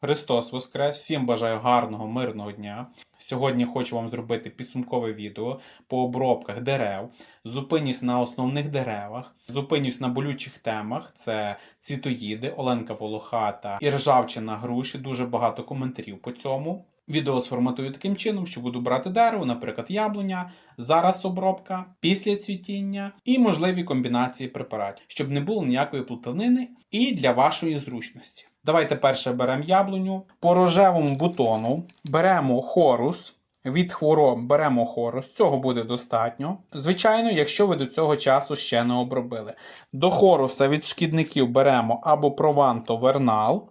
Христос Воскрес! Всім бажаю гарного, мирного дня. Сьогодні хочу вам зробити підсумкове відео по обробках дерев. Зупинюсь на основних деревах, зупинюсь на болючих темах: це цвітоїди, Оленка Волохата і ржавчина груші. Дуже багато коментарів по цьому. Відео сформатую таким чином, що буду брати дерево, наприклад, яблуня, зараз обробка, після цвітіння і можливі комбінації препаратів, щоб не було ніякої плутанини і для вашої зручності. Давайте перше беремо яблуню. По рожевому бутону беремо хорус. Від хвороб беремо хорус, цього буде достатньо. Звичайно, якщо ви до цього часу ще не обробили. До хоруса від шкідників беремо або прованто вернал,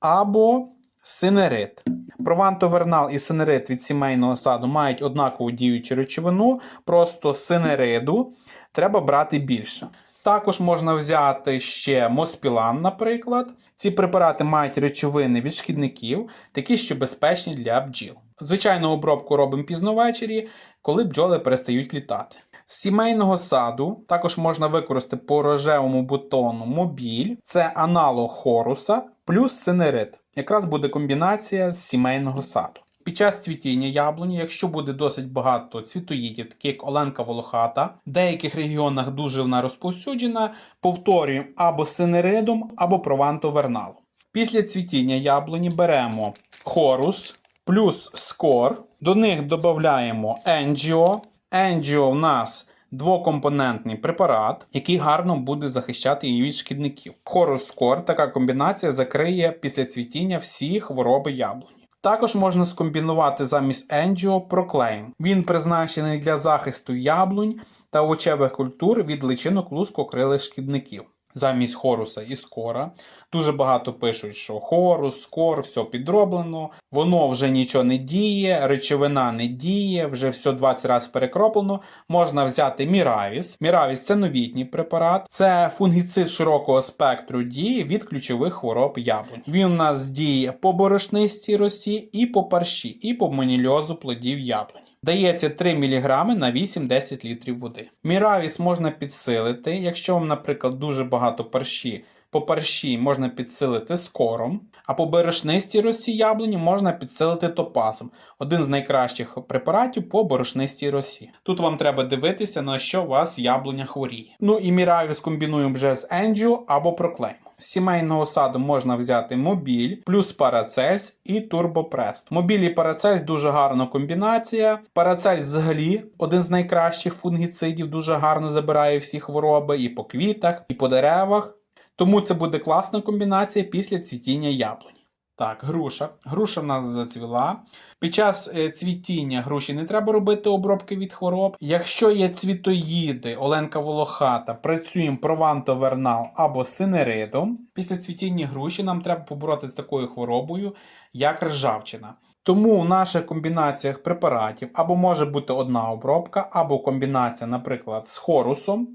або синерит. Прованто-вернал і синерит від сімейного саду мають однакову діючу речовину, просто синериду треба брати більше. Також можна взяти ще моспілан, наприклад. Ці препарати мають речовини від шкідників, такі, що безпечні для бджіл. Звичайну обробку робимо пізно ввечері, коли бджоли перестають літати. З сімейного саду також можна використати по рожевому бутону мобіль, це аналог хоруса плюс синерит. Якраз буде комбінація з сімейного саду. Під час цвітіння яблуні, якщо буде досить багато цвітоїдів, такі як Оленка Волохата, в деяких регіонах дуже вона розповсюджена, повторюємо або синеридом, або прованто-верналом. Після цвітіння яблуні беремо хорус плюс скор, до них додаємо енджіо. Енджіо в нас двокомпонентний препарат, який гарно буде захищати її від шкідників. Хорус скор така комбінація закриє після цвітіння всі хвороби яблуні. Також можна скомбінувати замість Енджіо Проклейм. Він призначений для захисту яблунь та овочевих культур від личинок лускокрилих шкідників. Замість хоруса і скора. Дуже багато пишуть, що хорус, скор, все підроблено, воно вже нічого не діє, речовина не діє, вже все 20 разів перекроплено. Можна взяти Міравіс. Міравіс це новітній препарат, це фунгіцид широкого спектру дії від ключових хвороб яблунь. Він у нас діє по борошнистій росі, і по парші, і по манільозу плодів яблуні. Дається 3 мг на 8-10 літрів води. Міравіс можна підсилити, якщо вам, наприклад, дуже багато парші. По парші можна підсилити скором, а по борошнистій росі яблуні можна підсилити топазом. Один з найкращих препаратів по борошнистій росі. Тут вам треба дивитися, на що у вас яблуня хворіє. Ну і міравіс комбінуємо вже з Енджіо або Проклейм. Сімейного саду можна взяти мобіль, плюс парацельс і турбопрест. Мобіль і парацельс дуже гарна комбінація. Парацельс взагалі один з найкращих фунгіцидів, дуже гарно забирає всі хвороби і по квітах, і по деревах. Тому це буде класна комбінація після цвітіння яблуні. Так, груша. Груша в нас зацвіла. Під час е, цвітіння груші не треба робити обробки від хвороб. Якщо є цвітоїди, Оленка Волохата, працюємо прованто-вернал або синеридом. Після цвітіння груші нам треба побороти з такою хворобою, як ржавчина. Тому в наших комбінаціях препаратів або може бути одна обробка, або комбінація, наприклад, з хорусом,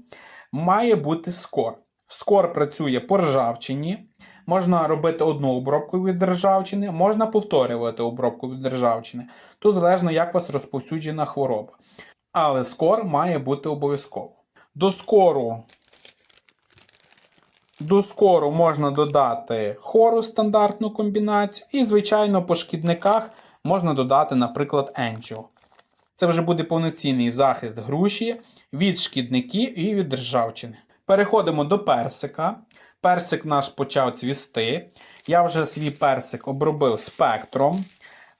має бути скор. Скор працює по ржавчині. Можна робити одну обробку від ржавчини, можна повторювати обробку від ржавчини. Тут залежно, як у вас розповсюджена хвороба. Але скор має бути обов'язково. До скору, до скору можна додати хору стандартну комбінацію. І, звичайно, по шкідниках можна додати, наприклад, енджіо. Це вже буде повноцінний захист груші від шкідників і від ржавчини. Переходимо до персика. Персик наш почав цвісти. Я вже свій персик обробив спектром.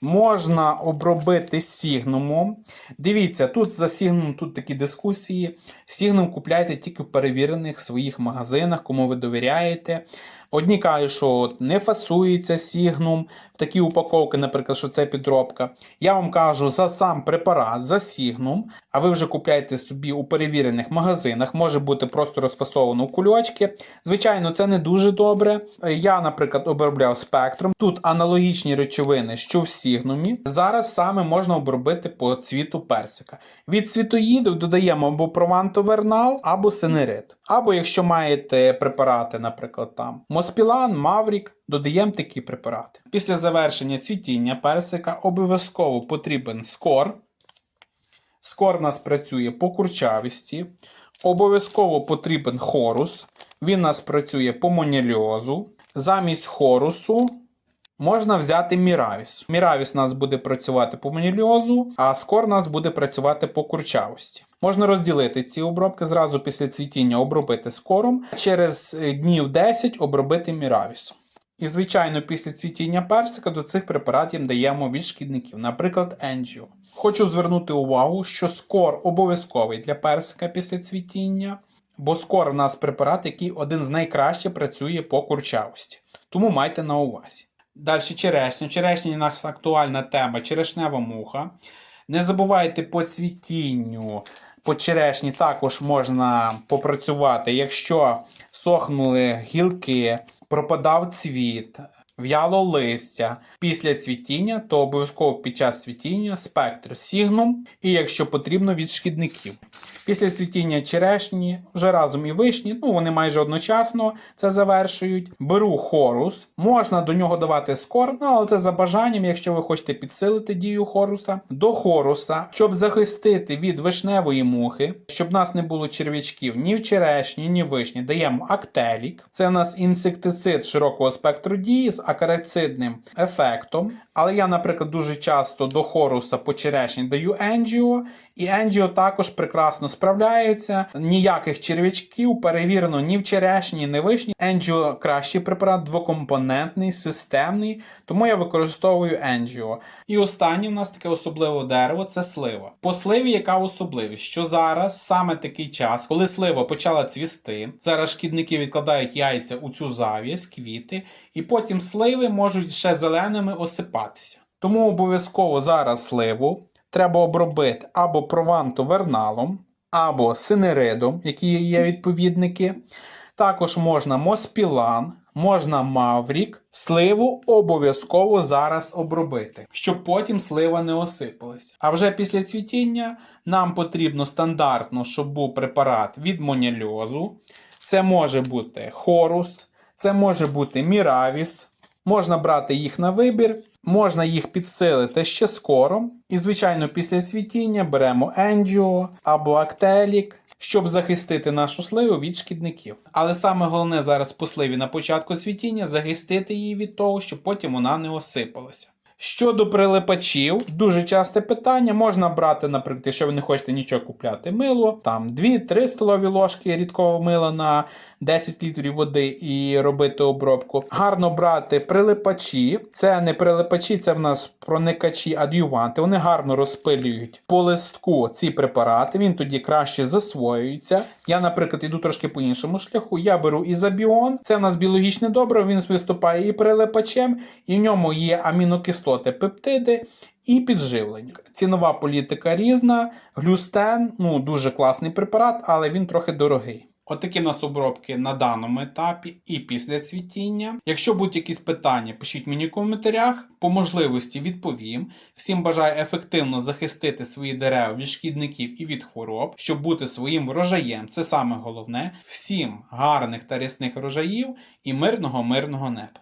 Можна обробити сігнумом. Дивіться, тут за сігнум тут такі дискусії. Сігнум купляйте тільки в перевірених своїх магазинах, кому ви довіряєте. Одні кажуть, що не фасується сігнум в такі упаковки, наприклад, що це підробка. Я вам кажу за сам препарат, за сігнум, а ви вже купляєте собі у перевірених магазинах, може бути просто розфасовано у кульочки. Звичайно, це не дуже добре. Я, наприклад, обробляв спектром. Тут аналогічні речовини, що в сігнумі. Зараз саме можна обробити по цвіту персика. Від цвітоїдів додаємо або провантовернал, або синерит. Або якщо маєте препарати, наприклад, там Моспілан, Маврік, додаємо такі препарати. Після завершення цвітіння персика обов'язково потрібен скор. Скор у нас працює по курчавісті. Обов'язково потрібен хорус. Він у нас працює по моніліозу. Замість хорусу можна взяти Міравіс. Міравіс у нас буде працювати по маніліозу, а скор у нас буде працювати по курчавості. Можна розділити ці обробки зразу після цвітіння обробити скором, через е, днів 10 обробити Міравісом. І, звичайно, після цвітіння персика до цих препаратів даємо від шкідників, наприклад, Енджіо. Хочу звернути увагу, що скор обов'язковий для персика після цвітіння, бо скор в нас препарат, який один з найкраще працює по курчавості. Тому майте на увазі. Далі черешня. Черешня нас актуальна тема черешнева муха. Не забувайте по цвітінню, по черешні також можна попрацювати, якщо сохнули гілки, пропадав цвіт, в'яло листя після цвітіння, то обов'язково під час цвітіння спектр сігнум і, якщо потрібно, від шкідників. Після цвітіння черешні, вже разом і вишні, ну вони майже одночасно це завершують. Беру хорус, можна до нього давати скор, ну але це за бажанням, якщо ви хочете підсилити дію хоруса. До хоруса, щоб захистити від вишневої мухи, щоб в нас не було черв'ячків ні в черешні, ні в вишні, даємо актелік. Це в нас інсектицид широкого спектру дії з акарицидним ефектом. Але я, наприклад, дуже часто до хоруса по черешні даю енджіо, і енджіо також прекрасно справляється. Ніяких черв'ячків перевірено ні в черешні, ні в вишні. Енджіо кращий препарат, двокомпонентний, системний, тому я використовую енджіо. І останнє в нас таке особливе дерево це слива. По сливі яка особливість? Що зараз саме такий час, коли слива почала цвісти, зараз шкідники відкладають яйця у цю зав'язь, квіти, і потім сливи можуть ще зеленими осипатися. Тому обов'язково зараз сливу треба обробити або провантоверналом, або синеридом, які є відповідники. Також можна моспілан, можна маврік. Сливу обов'язково зараз обробити, щоб потім слива не осипалась. А вже після цвітіння нам потрібно стандартно, щоб був препарат від моняльозу. Це може бути хорус, це може бути міравіс. Можна брати їх на вибір, можна їх підсилити ще скоро. І, звичайно, після цвітіння беремо енджіо або актелік, щоб захистити нашу сливу від шкідників. Але саме головне зараз по сливі на початку цвітіння захистити її від того, щоб потім вона не осипалася. Щодо прилипачів, дуже часте питання. Можна брати, наприклад, якщо ви не хочете нічого купляти, мило, там 2-3 столові ложки рідкого мила на 10 літрів води і робити обробку. Гарно брати прилипачі. Це не прилипачі, це в нас проникачі адюванти. Вони гарно розпилюють по листку ці препарати. Він тоді краще засвоюється. Я, наприклад, іду трошки по іншому шляху. Я беру ізобіон. Це в нас біологічне добриво, він виступає і прилипачем, і в ньому є амінокислоти, пептиди. І підживлення. Цінова політика різна. Глюстен ну дуже класний препарат, але він трохи дорогий. Отакі в нас обробки на даному етапі і після цвітіння. Якщо будуть якісь питання, пишіть мені в коментарях. По можливості відповім. Всім бажаю ефективно захистити свої дерева від шкідників і від хвороб, щоб бути своїм врожаєм. Це саме головне. Всім гарних та рясних врожаїв і мирного мирного неба.